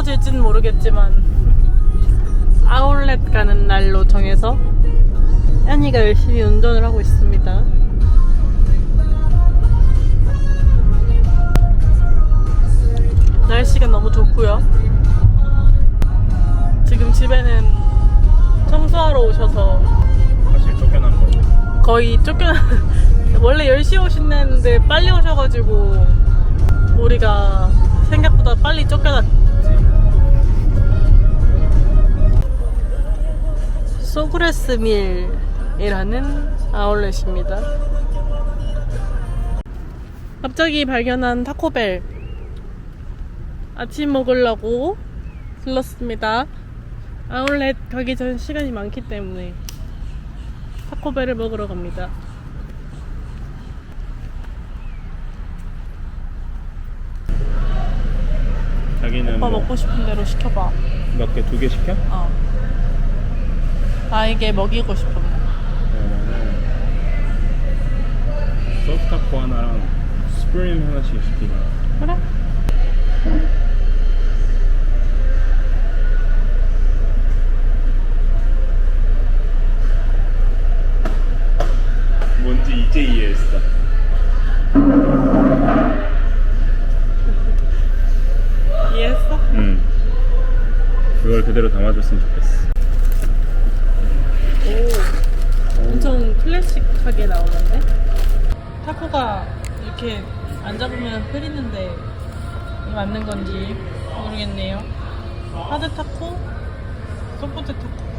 떨어질지는 모르겠지만 아울렛 가는 날로 정해서 현이가 열심히 운전을 하고 있습니다. 날씨가 너무 좋고요. 지금 집에는 청소하러 오셔서 사실 쫓겨난 건데. 거의 쫓겨 원래 10시에 오신다는데 빨리 오셔가지고 우리가 생각보다 빨리 쫓겨났지 소그레스 밀이라는 아울렛입니다 갑자기 발견한 타코벨 아침 먹으려고 들렀습니다 아울렛 가기 전 시간이 많기 때문에 타코벨을 먹으러 갑니다. 자기는 오빠 뭐 먹고 싶은 대로 시켜봐. 몇 개? 두 개 시켜? 어. 나에게 먹이고 싶은 거. 그러면은 소스 타코 하나랑 스프림 하나씩 시키자. 그래? 뭔지 이제 이해했어. 이해했어? 응. 그걸 그대로 담아줬으면 좋겠어. 오. 엄청 클래식하게 나오는데? 타코가 이렇게 안 잡으면 흐리는데 맞는 건지 모르겠네요. 하드 타코, 소프트 타코.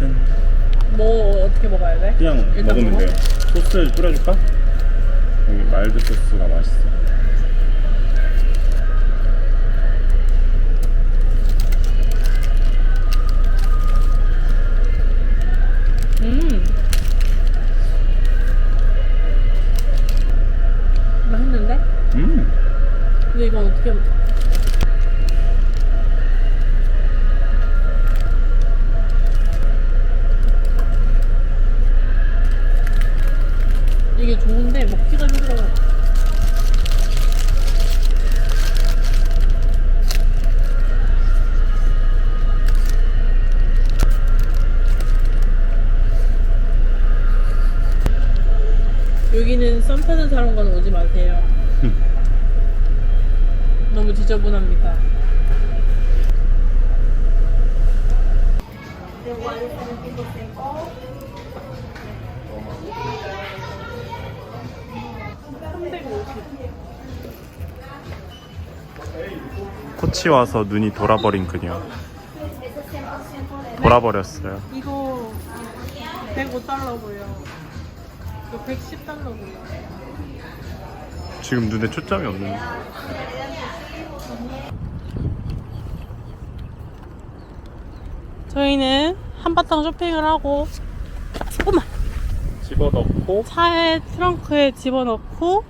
짠. 뭐 어떻게 먹어야 돼? 그냥 먹으면 먹어? 돼요. 소스 뿌려줄까? 말드 소스가 맛있어. 코치 와서 눈이 돌아버린 그녀. 돌아버렸어요. 이거 105달러고요. 이거 110달러고요. 지금 눈에 초점이 없는데. 저희는 한바탕 쇼핑을 하고 조금만 집어넣고 차에 트렁크에 집어넣고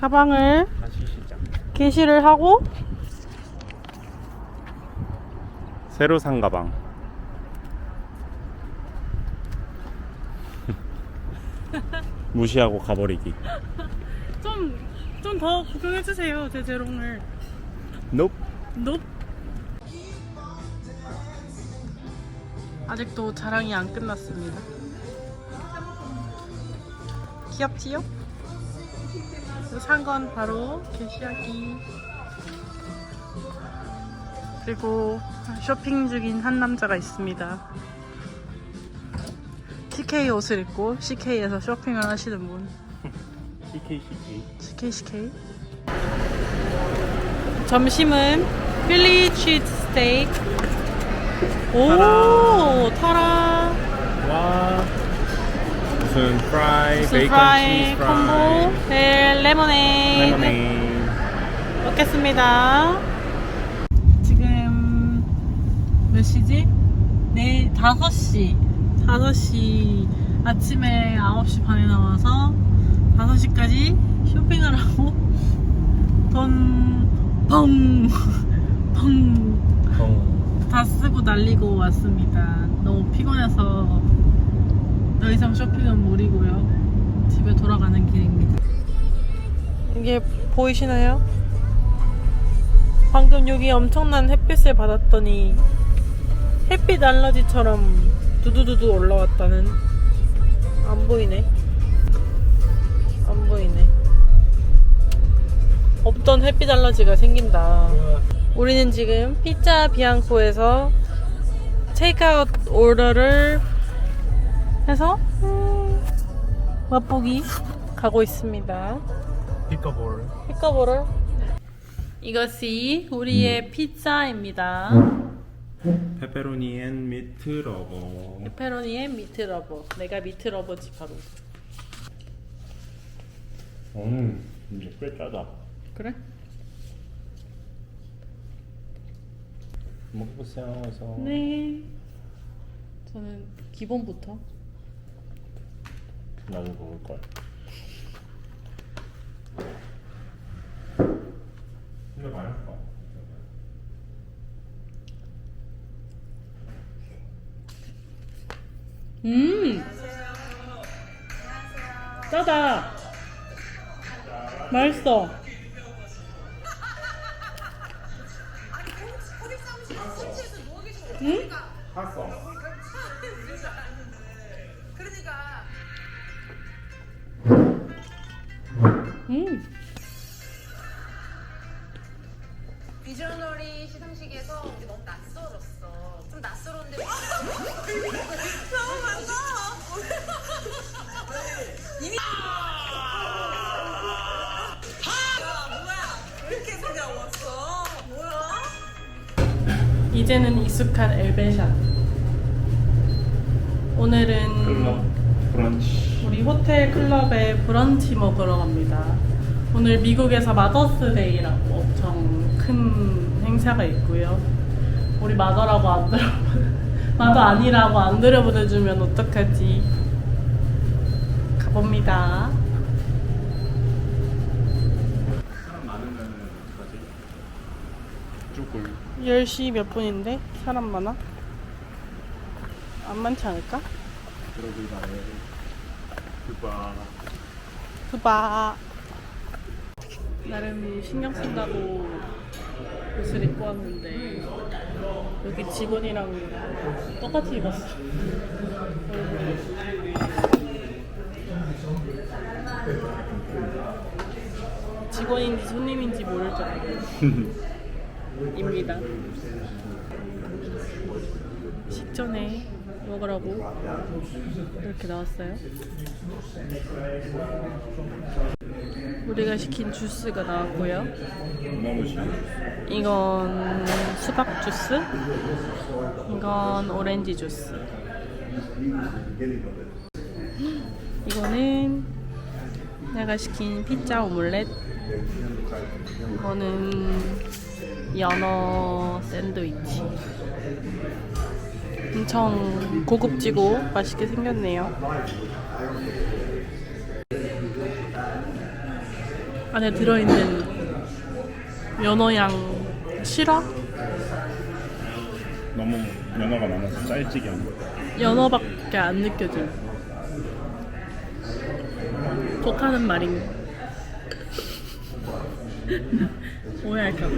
가방을 다시 시작. 게시를 하고 새로 산 가방. 무시하고 가버리기. 좀 좀 더 구경해 주세요 제 재롱을. Nope. 높. 아직도 자랑이 안 끝났습니다. 귀엽지요? 산 건 바로 게시하기. 그리고 쇼핑 중인 한 남자가 있습니다. CK 옷을 입고 CK에서 쇼핑을 하시는 분. CK CK. CK CK. 점심은 필리 치즈 스테이크. 오, 타라. 와. 무슨 프라이, 무슨 베이컨 프라이 치즈 콤보, 프라이, 네, 레모네이드. 레모네이드. 먹겠습니다. 지금 몇 시지? 네, 5시. 5시. 아침에 9시 반에 나와서 5시까지 쇼핑을 하고 돈 펑, 펑. 어. 다 쓰고 날리고 왔습니다. 너무 피곤해서 더 이상 쇼핑은 무리고요. 집에 돌아가는 길입니다. 이게 보이시나요? 방금 여기 엄청난 햇빛을 받았더니 햇빛 알러지처럼 두두두두 올라왔다는 안 보이네. 안 보이네. 없던 햇빛 알러지가 생긴다. 우리는 지금 피자 비앙코에서 테이크아웃 오더를 해서 음, 맛보기 가고 있습니다. 피커볼. 피커볼을 이것이 우리의 피자입니다. 페페로니 앤 미트 러버. 페페로니의 미트 러버. 내가 미트 러버지 바로. 음, 이제 꽤 짜다. 그래? 먹어보세요. 그래서 네. 저는 기본부터. 나도 먹을 걸. 근데 맛있어. 음. 짜다. 맛있어. 이제는 익숙한 엘베샷. 오늘은 브런치. 우리 호텔 클럽에 브런치 먹으러 갑니다. 오늘 미국에서 마더스데이라고 엄청 큰 행사가 있고요. 우리 마더라고 안 들어 마더 아니라고 안 들여보내주면 어떡하지? 가봅니다. 사람 많으면 어떡하지? 죽을. 10시 몇 분인데 사람 많아? 안 많지 않을까? 수바 나름 신경 쓴다고 옷을 입고 왔는데 여기 직원이랑 똑같이 입었어 직원인지 손님인지 모를 정도 입니다 식전에 먹으라고 이렇게 나왔어요 우리가 시킨 주스가 나왔고요. 이건 수박 주스, 이건 오렌지 주스. 이거는 내가 시킨 피자 오믈렛. 이거는 연어 샌드위치. 엄청 고급지고 맛있게 생겼네요. 안에 들어있는 연어양 실화? 너무 연어가 많아서 짤찍이 한 거. 연어밖에 안 느껴져. 독하는 말인. 오해할까봐.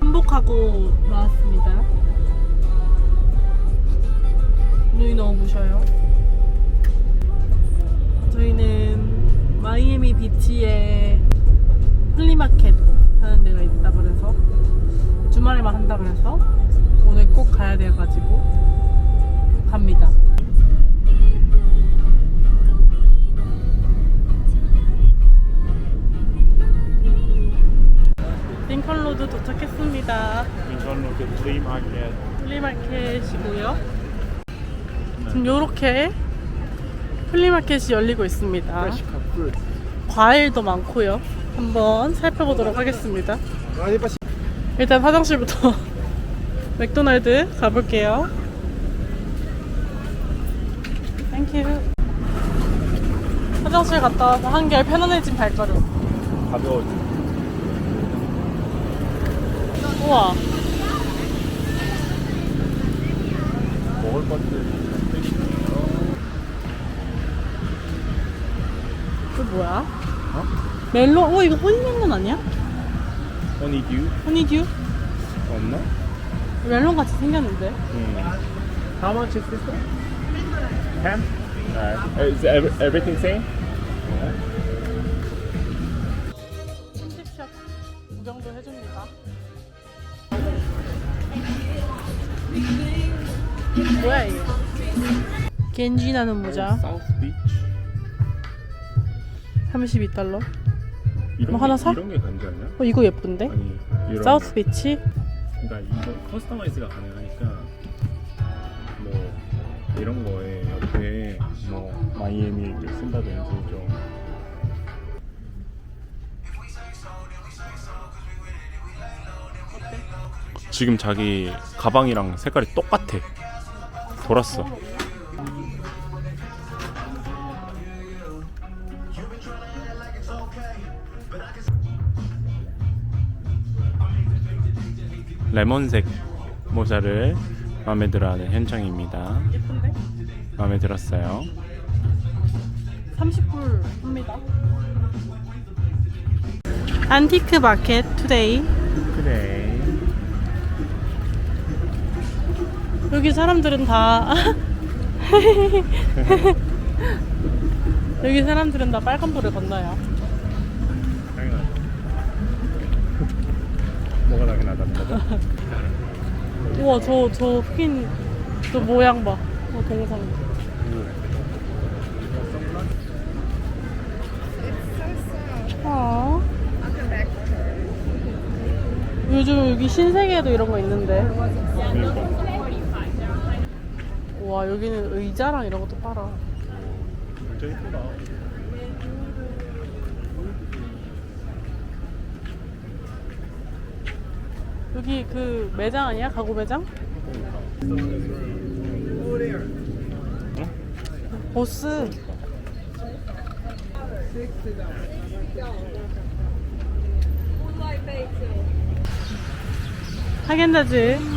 한복하고 나왔습니다. 눈이 너무 부셔요. 저희는 마이애미 비치에 플리마켓 하는 데가 있다 그래서 주말에만 한다 그래서 오늘 꼭 가야 돼가지고 갑니다. 그 플리마켓. 플리마켓이고요. 지금 요렇게 플리마켓이 열리고 있습니다. 과일도 많고요. 한번 살펴보도록 하겠습니다. 일단 화장실부터 맥도날드 가볼게요. 땡큐. 화장실 갔다 와서 한결 편안해진 발걸음. 가벼워지. 우와. 먹을 것들. 이거 뭐야? 어? 멜론, 어, 이거 허니멜론 아니야? 허니듀 허니듀? 없나? 멜론 같이 생겼는데. 음. How much is this one? Ten. Alright. Is every, everything same? 뭐야 이게? 겐지 나는 모자 사우스 비치. 32달러. 이런 뭐 하나 게, 사? 이런 게 간지 않냐? 어 이거 예쁜데? 아니 이런. 사우스 비치? 그러니까 이거 커스터마이즈가 가능하니까 뭐 이런 거에 옆에 뭐 마이애미를 쓴다든지 좀 지금 자기 가방이랑 색깔이 똑같아 돌았어 레몬색 모자를 마음에 들어하는 현정입니다. 예쁜데? 마음에 들었어요. 30불 합니다. 안티크 마켓 투데이. 그래. 여기 사람들은 다 여기 사람들은 다 빨간불을 건너요. 당연하죠. 뭐가 당연하다는 거죠? 우와 저 저 흑인 저 모양 봐. 어 동상. 아. 요즘 여기 신세계에도 이런 거 있는데. 와 여기는 의자랑 이런 것도 팔아. 진짜 이쁘다. 여기 그 매장 아니야? 가구 매장? 보스. 하겐다즈.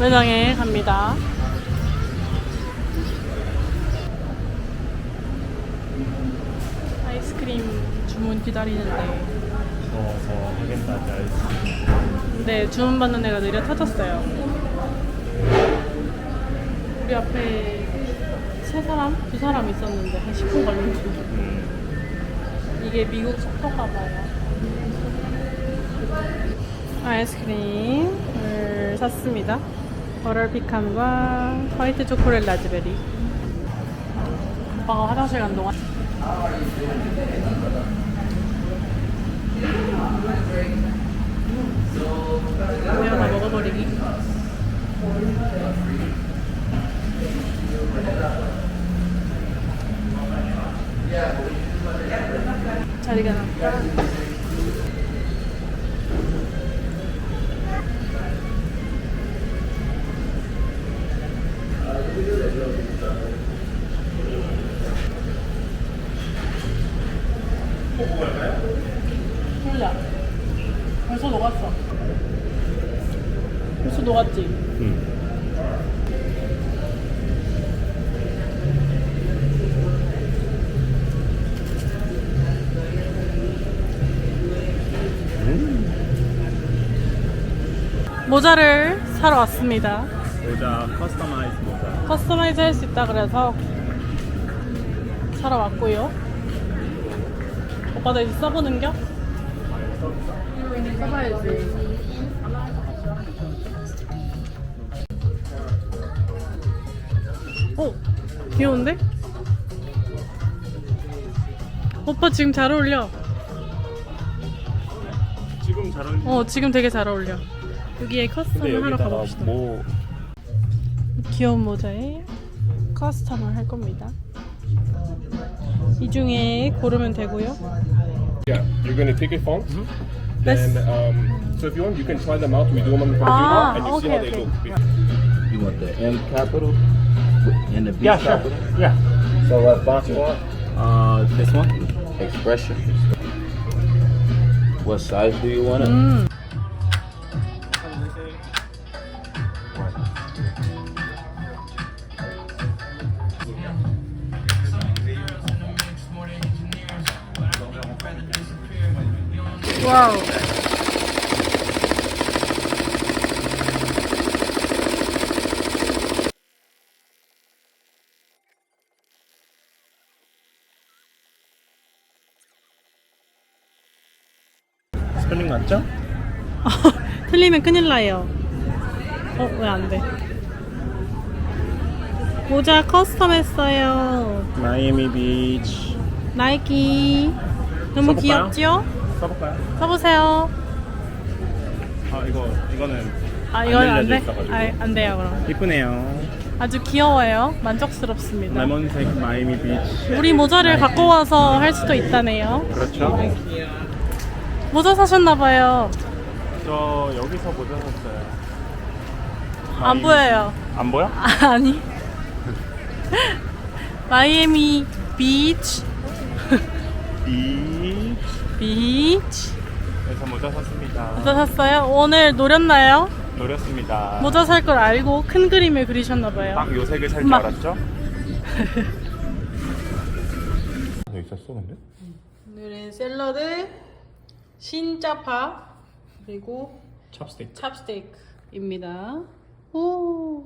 매장에 갑니다. 아이스크림 주문 기다리는데. 더워서 하겐다즈 아이스. 네, 주문 받는 애가 느려 터졌어요. 우리 앞에 세 사람, 두 사람 있었는데 한 10분 걸렸지. 음. 이게 미국 속도가 봐요. 아이스크림을 샀습니다. 버럴 피칸과 화이트 초콜릿 라즈베리. 오빠가 화장실 간 동안. 내가 다 먹어버리기. 자리가 났 모자를 사러 왔습니다. 모자 커스터마이즈 모자. 커스터마이즈 할 수 있다 그래서 사러 왔고요. 오빠도 이제 써보는 겨? 써봐야지. 어? 귀여운데? 오빠 지금 잘 어울려. 지금 잘 어울리는 어, 지금 되게 잘 어울려. 여기에 커스텀을 하러 가봅시다. 뭐 귀여운 모자에 커스텀을 할 겁니다. 이 중에 고르면 되고요. Yeah, you're to take a font. Let's- Then, um, so if you want, you can try them out. We do them on the computer, Ah, and you see okay, how they okay. look. You want the M capital and the B Yeah, sure. capital? Yeah. So what font you want? Uh, this one. expression. What size do you want it? 음. 와우. 스펠링 맞죠? 틀리면 큰일 나요. 어, 왜 안 돼? 모자 커스텀 했어요. 마이애미 비치. 나이키. 너무? 귀엽죠? 써볼까요? 써보세요. 아 이거 이거는 아, 이건 안 알려져 돼? 있어가지고. 아, 안 돼요, 그럼. 이쁘네요. 아주 귀여워요. 만족스럽습니다. 레몬색 마이애미 비치. 우리 모자를 갖고 와서 할 수도 있다네요. 그렇죠. 모자 사셨나봐요. 저 여기서 모자 샀어요. 안 보여요. 안 보여? 아, 아니. 마이애미 비치. 이 비치. 그래서 모자 샀습니다. 모자 샀어요? 오늘 노렸나요? 노렸습니다. 모자 살 걸 알고 큰 그림을 그리셨나봐요. 딱 요 색을 살줄 막- 알았죠? 너 있었어 근데? 오늘은 샐러드, 신짜파, 그리고 찹스틱. 찹스테이크입니다. 오,